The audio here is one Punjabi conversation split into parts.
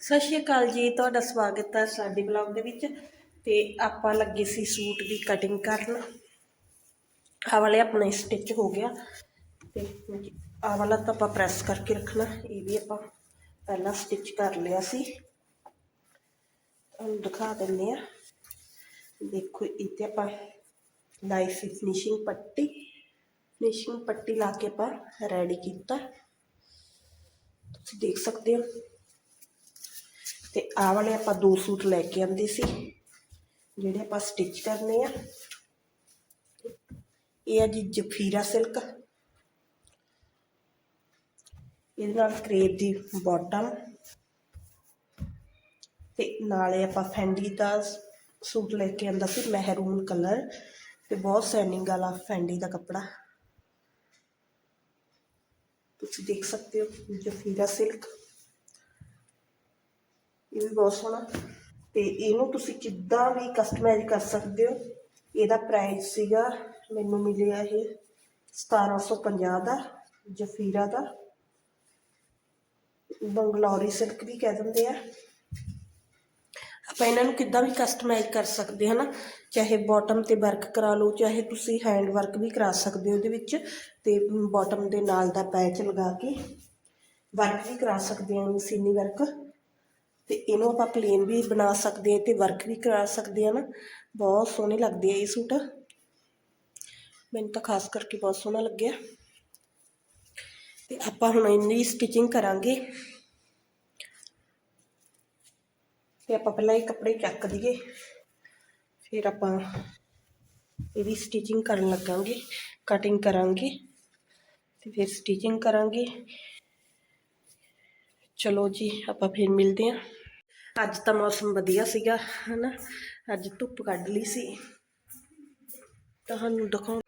ਸਤਿ ਸ਼੍ਰੀ ਅਕਾਲ ਜੀ, ਤੁਹਾਡਾ ਸਵਾਗਤ ਹੈ ਸਾਡੇ ਬਲੌਗ ਦੇ ਵਿੱਚ। ਤੇ ਆਪਾਂ ਲੱਗੇ ਸੀ ਸੂਟ ਦੀ ਕਟਿੰਗ ਕਰਨ। ਆ ਵਾਲੇ ਆਪਣਾ ਸਟਿਚ ਹੋ ਗਿਆ। ਤੇ ਆਹ ਵਾਲਾ ਤਾਂ ਆਪਾਂ ਪ੍ਰੈਸ ਕਰਕੇ ਰੱਖਣਾ, ਇਹ ਵੀ ਆਪਾਂ ਪਹਿਲਾਂ ਸਟਿਚ ਕਰ ਲਿਆ ਸੀ। ਤੁਹਾਨੂੰ ਦਿਖਾ ਦਿੰਦੇ ਆ ਦੇਖੋ ਇੱਥੇ ਆਪਾਂ ਲਾਈ ਸੀ ਫਿਨਿਸ਼ਿੰਗ ਪੱਟੀ। ਫਿਨਿਸ਼ਿੰਗ ਪੱਟੀ ਲਾ ਕੇ ਆਪਾਂ ਰੈਡੀ ਕੀਤਾ। ਤੁਸੀਂ ਦੇਖ ਸਕਦੇ ਹੋ। ਤੇ ਆਹ ਵਾਲੇ ਆਪਾਂ ਦੋ ਸੂਟ ਲੈ ਕੇ ਆਂਦੇ ਸੀ, ਜਿਹੜੇ ਆਪਾਂ ਸਟਿਚ ਕਰਨੇ ਆ। ਇਹ ਆ ਜੀ ਜਫੀਰਾ ਸਿਲਕ ਇਹਦੇ ਨਾਲ ਕਰੇਪ ਦੀ ਬਾਟਮ ਤੇ ਨਾਲੇ ਆਪਾਂ ਫੈਂਡੀ ਦਾ ਸੂਟ ਲੈ ਕੇ ਆਂਦਾ ਸੀ ਮਹਿਰੂਨ ਕਲਰ ਤੇ ਬਹੁਤ ਸੈਨਿੰਗ ਵਾਲਾ ਫੈਂਡੀ ਦਾ ਕੱਪੜਾ। ਤੁਸੀਂ ਦੇਖ ਸਕਦੇ ਹੋ ਜਫੀਰਾ ਸਿਲਕ ਇਹ ਵੀ ਬਹੁਤ ਸੋਹਣਾ। ਤੇ ਇਹਨੂੰ ਤੁਸੀਂ ਕਿੱਦਾਂ ਵੀ ਕਸਟਮਾਈਜ਼ ਕਰ ਸਕਦੇ ਹੋ। ਇਹਦਾ ਪ੍ਰਾਈਸ ਸੀਗਾ, ਮੈਨੂੰ ਮਿਲਿਆ ਇਹ 1750 ਦਾ, ਜਫੀਰਾ ਦਾ। ਬੰਗਲੌਰੀ ਸਿਲਕ ਵੀ ਕਹਿ ਦਿੰਦੇ ਆ। ਆਪਾਂ ਇਹਨਾਂ ਨੂੰ ਕਿੱਦਾਂ ਵੀ ਕਸਟਮਾਈਜ਼ ਕਰ ਸਕਦੇ ਹਾਂ ਨਾ, ਚਾਹੇ ਬਾਟਮ ਤੇ ਵਰਕ ਕਰਾ ਲਓ, ਚਾਹੇ ਤੁਸੀਂ ਹੈਂਡ ਵਰਕ ਵੀ ਕਰਾ ਸਕਦੇ ਹੋ ਇਹਦੇ ਵਿੱਚ। ਤੇ ਬਾਟਮ ਦੇ ਨਾਲ ਦਾ ਪੈਚ ਲਗਾ ਕੇ ਵਰਕ ਵੀ ਕਰਾ ਸਕਦੇ ਹਾਂ, ਮਸ਼ੀਨੀ ਵਰਕ ਤੇ ਇਹਨੂੰ ਆਪਾਂ ਪਲੇਨ ਵੀ ਬਣਾ ਸਕਦੇ ਹਾਂ ਤੇ ਵਰਕ ਵੀ ਕਰਾ ਸਕਦੇ ਹਾਂ ਨਾ। ਬਹੁਤ ਸੋਹਣੇ ਲੱਗਦੇ ਆ ਇਹ ਸੂਟ। ਮੈਨੂੰ ਤਾਂ ਖਾਸ ਕਰਕੇ ਬਹੁਤ ਸੋਹਣਾ ਲੱਗਿਆ। ਤੇ ਆਪਾਂ ਹੁਣ ਇਹਦੀ ਸਟਿਚਿੰਗ ਕਰਾਂਗੇ। ਤੇ ਆਪਾਂ ਪਹਿਲਾਂ ਇਹ ਕੱਪੜੇ ਚੱਕ ਦਈਏ ਫਿਰ ਆਪਾਂ ਇਹਦੀ ਸਟਿਚਿੰਗ ਕਰਨ ਲੱਗਾਂਗੇ। ਕਟਿੰਗ ਕਰਾਂਗੇ। ਤੇ ਫਿਰ ਸਟਿਚਿੰਗ ਕਰਾਂਗੇ। ਚਲੋ ਜੀ ਆਪਾਂ ਫਿਰ ਮਿਲਦੇ ਹਾਂ। ਅੱਜ ਤਾਂ ਮੌਸਮ ਵਧੀਆ ਸੀਗਾ ਹਨਾ? ਅੱਜ ਧੁੱਪ ਕੱਢ ਲਈ ਸੀ। ਤੁਹਾਨੂੰ ਦਿਖਾਉਂ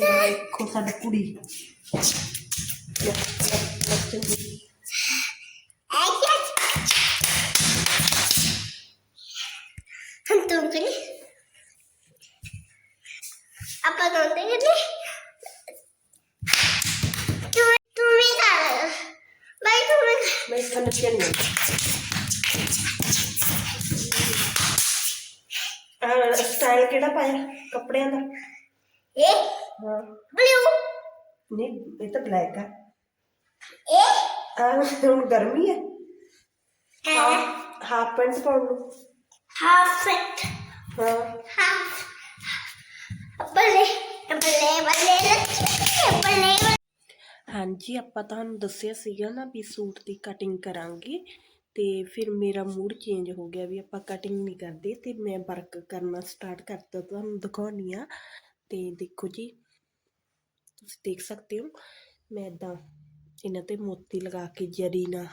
ਦੇਖੋ ਸਾਡੀ ਕੁੜੀ। von der Tiernung. ਸਟਾਈਲ ਕਿਹੜਾ ਹਾਂਜੀ, ਆਪਾਂ ਤੁਹਾਨੂੰ ਦੱਸਿਆ ਸੀਗਾ ਨਾ ਵੀ ਸੂਟ ਦੀ ਕਟਿੰਗ ਕਰਾਂਗੇ ਤੇ ਫਿਰ ਮੇਰਾ ਮੂਡ ਚੇਂਜ ਹੋ ਗਿਆ ਵੀ ਆਪਾਂ ਕਟਿੰਗ ਨਹੀਂ ਕਰਦੇ ਤੇ ਮੈਂ ਵਰਕ ਕਰਨਾ ਸਟਾਰਟ ਕਰਤਾ ਤੁਹਾਨੂੰ ਦਿਖਾਉਣੀ ਆ। ਤੇ ਦੇਖੋ ਜੀ, ਤੁਸੀਂ ਦੇਖ ਸਕਦੇ ਹੋ, ਮੈਂ ਇਦਾਂ ਇਹਨਾਂ ਤੇ ਮੋਤੀ ਲਗਾ ਕੇ ਜਰੀ ਨਾਲ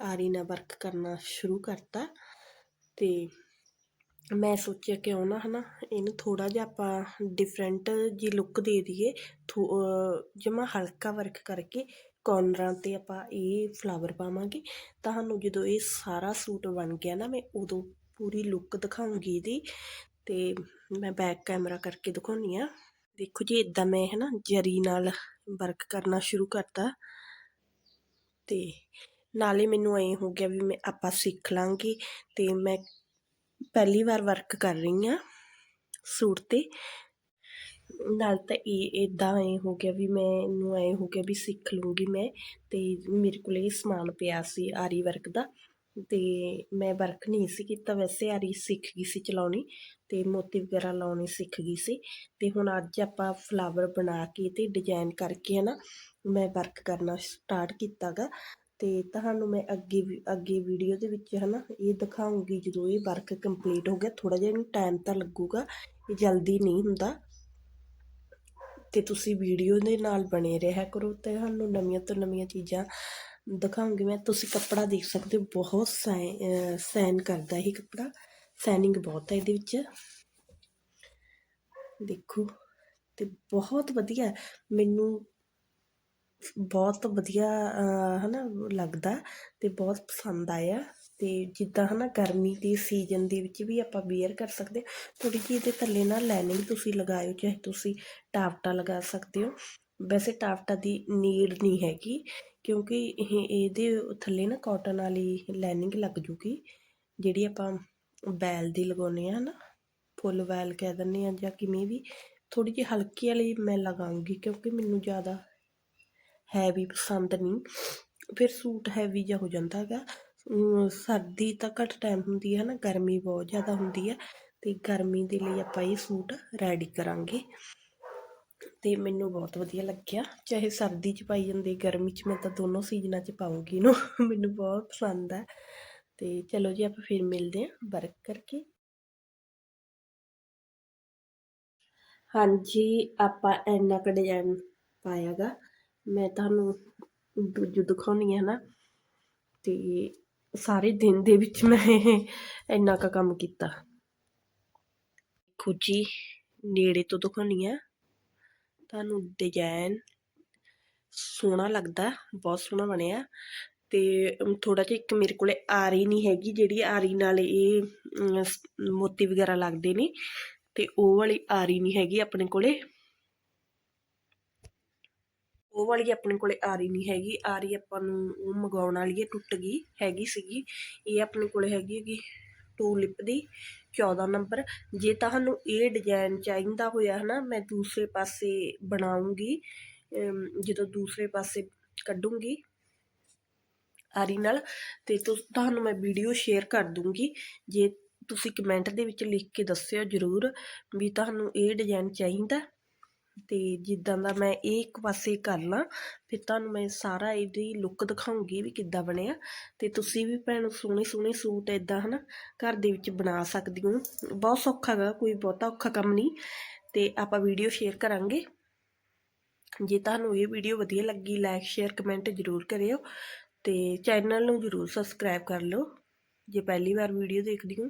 ਆਰੀ ਨਾਲ ਵਰਕ ਕਰਨਾ ਸ਼ੁਰੂ ਕਰਤਾ ਤੇ ਮੈਂ ਸੋਚਿਆ ਕਿਉਂ ਨਾ ਹਨਾ, ਇਹਨੂੰ ਥੋੜ੍ਹਾ ਜਿਹਾ ਆਪਾਂ ਡਿਫਰੈਂਟ ਜੀ ਲੁੱਕ ਦੇ ਦਈਏ ਜਮਾ ਹਲਕਾ ਵਰਕ ਕਰਕੇ ਕੋਰਨਰਾਂ ਤੇ ਆਪਾਂ ਇਹ ਫਲਾਵਰ ਪਾਵਾਂਗੇ। ਤੁਹਾਨੂੰ ਜਦੋਂ ਇਹ ਸਾਰਾ ਸੂਟ ਬਣ ਗਿਆ ਨਾ, ਮੈਂ ਉਦੋਂ ਪੂਰੀ ਲੁੱਕ ਦਿਖਾਉਂਗੀ ਇਹਦੀ ਅਤੇ ਮੈਂ ਬੈਕ ਕੈਮਰਾ ਕਰਕੇ ਦਿਖਾਉਣੀ ਆ ਦੇਖੋ ਜੀ ਇਦਾਂ ਮੈਂ ਹੈ ਨਾ ਜਰੀ ਨਾਲ ਵਰਕ ਕਰਨਾ ਸ਼ੁਰੂ ਕਰਤਾ ਅਤੇ ਨਾਲੇ ਮੈਨੂੰ ਐ ਹੋ ਗਿਆ ਵੀ ਮੈਂ ਆਪਾਂ ਸਿੱਖ ਲਾਂਗੇ ਅਤੇ ਮੈਂ ਪਹਿਲੀ ਵਾਰ ਵਰਕ ਕਰ ਰਹੀ ਹਾਂ ਸੂਟ ਤੇ। ਨਾਲ ਤਾਂ ਇਹ ਇਦਾਂ ਐ ਹੋ ਗਿਆ ਵੀ ਮੈਨੂੰ ਐ ਹੋ ਗਿਆ ਵੀ ਸਿੱਖ ਲੂੰਗੀ ਮੈਂ ਤੇ ਮੇਰੇ ਕੋਲ ਇਹ ਸਮਾਨ ਪਿਆ ਸੀ ਆਰੀ ਵਰਕ ਦਾ ਤੇ ਮੈਂ ਵਰਕ ਨਹੀਂ ਸੀ ਕੀਤਾ ਵੈਸੇ ਆਰੀ ਸਿੱਖ ਗਈ ਸੀ ਚਲਾਉਣੀ ਤੇ ਮੋਤੀ ਵਗੈਰਾ ਲਾਉਣੀ ਸਿੱਖ ਗਈ ਸੀ ਤੇ ਹੁਣ ਅੱਜ ਆਪਾਂ ਫਲਾਵਰ ਬਣਾ ਕੇ ਤੇ ਡਿਜ਼ਾਈਨ ਕਰਕੇ ਹੈ ਨਾ ਮੈਂ ਵਰਕ ਕਰਨਾ ਸਟਾਰਟ ਕੀਤਾ ਗਾ। ਤੇ ਤੁਹਾਨੂੰ ਮੈਂ ਅੱਗੇ ਵੀ, ਅੱਗੇ ਵੀਡੀਓ ਦੇ ਵਿੱਚ ਹਨਾ ਇਹ ਦਿਖਾਉਂਗੀ ਜਦੋਂ ਇਹ ਵਰਕ ਕੰਪਲੀਟ ਹੋ ਗਿਆ। ਥੋੜਾ ਜਿਹਾ ਟਾਈਮ ਤਾਂ ਲੱਗੂਗਾ, ਇਹ ਜਲਦੀ ਨਹੀਂ ਹੁੰਦਾ। ਤੇ ਤੁਸੀਂ ਵੀਡੀਓ ਦੇ ਨਾਲ ਬਣੇ ਰਿਹਾ ਕਰੋ ਤੇ ਤੁਹਾਨੂੰ ਨਵੀਆਂ ਤੋਂ ਨਵੀਆਂ ਚੀਜ਼ਾਂ ਦਿਖਾਉਂਗੀ ਮੈਂ। ਤੁਸੀਂ ਕੱਪੜਾ ਦੇਖ ਸਕਦੇ ਹੋ, ਬਹੁਤ ਸੈਨ ਕਰਦਾ ਇਹ ਕੱਪੜਾ। ਸੈਨਿੰਗ ਬਹੁਤ ਹੈ ਇਹਦੇ ਵਿੱਚ। ਦੇਖੋ, ਤੇ ਬਹੁਤ ਵਧੀਆ। ਮੈਨੂੰ ਬਹੁਤ ਵਧੀਆ ਹੈ ਨਾ ਲੱਗਦਾ ਅਤੇ ਬਹੁਤ ਪਸੰਦ ਆਇਆ ਅਤੇ ਜਿੱਦਾਂ ਹੈ ਨਾ ਗਰਮੀ ਦੇ ਸੀਜ਼ਨ ਦੇ ਵਿੱਚ ਵੀ ਆਪਾਂ ਵੇਅਰ ਕਰ ਸਕਦੇ ਥੋੜ੍ਹੀ ਜਿਹੀ ਇਹਦੇ ਥੱਲੇ ਨਾ ਲਾਈਨਿੰਗ ਤੁਸੀਂ ਲਗਾਇਓ, ਚਾਹੇ ਤੁਸੀਂ ਟਾਪਟਾ ਲਗਾ ਸਕਦੇ ਹੋ। ਵੈਸੇ ਟਾਪਟਾ ਦੀ ਨੀਡ ਨਹੀਂ ਹੈਗੀ, ਕਿਉਂਕਿ ਇਹ, ਇਹਦੇ ਥੱਲੇ ਨਾ ਕਾਟਨ ਵਾਲੀ ਲਾਈਨਿੰਗ ਲੱਗ ਜੂਗੀ, ਜਿਹੜੀ ਆਪਾਂ ਬੈਲ ਦੀ ਲਗਾਉਂਦੇ ਆ ਨਾ ਫੁੱਲ ਵੈਲ ਕਹਿ ਦਿੰਦੇ ਆ ਜਾਂ ਕਿਵੇਂ ਵੀ। ਥੋੜ੍ਹੀ ਜਿਹੀ ਹਲਕੀ ਵਾਲੀ ਮੈਂ ਲਗਾਉਂਗੀ, ਕਿਉਂਕਿ ਮੈਨੂੰ ਜ਼ਿਆਦਾ ਹੈਵੀ ਪਸੰਦ ਨਹੀਂ। ਫਿਰ ਸੂਟ ਹੈਵੀ ਜਿਹਾ ਹੋ ਜਾਂਦਾ ਹੈਗਾ। ਸਰਦੀ ਤਾਂ ਘੱਟ ਟਾਈਮ ਹੁੰਦੀ ਹੈ ਨਾ ਗਰਮੀ ਬਹੁਤ ਜ਼ਿਆਦਾ ਹੁੰਦੀ ਹੈ। ਤੇ ਗਰਮੀ ਦੇ ਲਈ ਆਪਾਂ ਇਹ ਸੂਟ ਰੈਡੀ ਕਰਾਂਗੇ। ਤੇ ਮੈਨੂੰ ਬਹੁਤ ਵਧੀਆ ਲੱਗਿਆ। ਚਾਹੇ ਸਰਦੀ 'ਚ ਪਾਈ ਜਾਂਦੇ, ਗਰਮੀ 'ਚ ਮੈਂ ਤਾਂ ਦੋਨੋਂ ਸੀਜ਼ਨਾਂ 'ਚ ਪਾਉਂਗੀ ਇਹਨੂੰ। ਮੈਨੂੰ ਬਹੁਤ ਪਸੰਦ ਹੈ। ਤੇ ਚਲੋ ਜੀ, ਆਪਾਂ ਫਿਰ ਮਿਲਦੇ ਹਾਂ ਵਰਕ ਕਰਕੇ। ਹਾਂਜੀ, ਆਪਾਂ ਇੰਨਾ ਕੁ ਡਿਜ਼ਾਈਨ ਪਾਇਆਗਾ ਮੈਂ ਤੁਹਾਨੂੰ ਦੂਜੂ ਦਿਖਾਉਣੀ ਹੈ ਨਾ, ਤੇ ਸਾਰੇ ਦਿਨ ਦੇ ਵਿੱਚ ਮੈਂ ਇੰਨਾ ਕੁ ਕੰਮ ਕੀਤਾ। ਦੇਖੋ ਨੇੜੇ ਤੋਂ ਦਿਖਾਉਣੀ ਆ ਤੁਹਾਨੂੰ ਡਿਜ਼ਾਈਨ ਸੋਹਣਾ ਲੱਗਦਾ, ਬਹੁਤ ਸੋਹਣਾ ਬਣਿਆ। ਤੇ ਥੋੜਾ ਜਿਹਾ ਇੱਕ ਮੇਰੇ ਕੋਲੇ ਆਰੀ ਨਹੀਂ ਹੈਗੀ, ਜਿਹੜੀ ਆਰੀ ਨਾਲ ਇਹ ਮੋਤੀ ਵਗੈਰਾ ਲੱਗਦੇ ਨੇ, ਤੇ ਉਹ ਵਾਲੀ ਆਰੀ ਨਹੀਂ ਹੈਗੀ ਆਪਣੇ ਕੋਲੇ। ਉਹ ਵਾਲੀ ਆਪਣੇ ਕੋਲੇ ਆਰੀ ਨਹੀਂ ਹੈਗੀ ਆਰੀ ਆਪਾਂ ਨੂੰ ਉਹ ਮੰਗਾਉਣ ਵਾਲੀ ਹੈ ਟੁੱਟ ਗਈ ਹੈਗੀ ਸੀਗੀ। ਇਹ ਆਪਣੇ ਕੋਲੇ ਹੈਗੀ ਹੈਗੀ ਟੂਲਿਪ ਦੀ 14 ਨੰਬਰ ਜੇ ਤੁਹਾਨੂੰ ਇਹ ਡਿਜ਼ਾਈਨ ਚਾਹੀਦਾ ਹੋਇਆ ਹਨਾ ਮੈਂ ਦੂਸਰੇ ਪਾਸੇ ਬਣਾਉਂਗੀ ਅਮ, ਜਦੋਂ ਦੂਸਰੇ ਪਾਸੇ ਕੱਢੂੰਗੀ ਆਰੀ ਨਾਲ ਤੇ ਤੁਹਾਨੂੰ ਮੈਂ ਵੀਡੀਓ ਸ਼ੇਅਰ ਕਰ ਦੂੰਗੀ। ਜੇ ਤੁਸੀਂ ਕਮੈਂਟ ਦੇ ਵਿੱਚ ਲਿਖ ਕੇ ਦੱਸਿਓ ਜਰੂਰ ਵੀ ਤੁਹਾਨੂੰ ਇਹ ਡਿਜ਼ਾਈਨ ਚਾਹੀਦਾ ਅਤੇ ਜਿੱਦਾਂ ਦਾ ਮੈਂ ਇਹ ਇੱਕ ਪਾਸੇ ਕਰ ਲਾਂ, ਫਿਰ ਤੁਹਾਨੂੰ ਮੈਂ ਸਾਰਾ ਇਹਦੀ ਲੁੱਕ ਦਿਖਾਉਂਗੀ ਵੀ ਕਿੱਦਾਂ ਬਣਿਆ। ਅਤੇ ਤੁਸੀਂ ਵੀ ਭੈਣ ਸੋਹਣੇ ਸੋਹਣੇ ਸੂਟ ਇਦਾਂ ਹਨਾ ਘਰ ਦੇ ਵਿੱਚ ਬਣਾ ਸਕਦੀ ਹੋ। ਬਹੁਤ ਸੌਖਾ ਗਾ, ਕੋਈ ਬਹੁਤਾ ਔਖਾ ਕੰਮ ਨਹੀਂ। ਅਤੇ ਆਪਾਂ ਵੀਡੀਓ ਸ਼ੇਅਰ ਕਰਾਂਗੇ। ਜੇ ਤੁਹਾਨੂੰ ਇਹ ਵੀਡੀਓ ਵਧੀਆ ਲੱਗੀ ਲਾਈਕ ਸ਼ੇਅਰ ਕਮੈਂਟ ਜ਼ਰੂਰ ਕਰਿਓ। ਅਤੇ ਚੈਨਲ ਨੂੰ ਜ਼ਰੂਰ ਸਬਸਕ੍ਰਾਈਬ ਕਰ ਲਓ। ਜੇ ਪਹਿਲੀ ਵਾਰ ਵੀਡੀਓ ਦੇਖਦੀ ਹੋ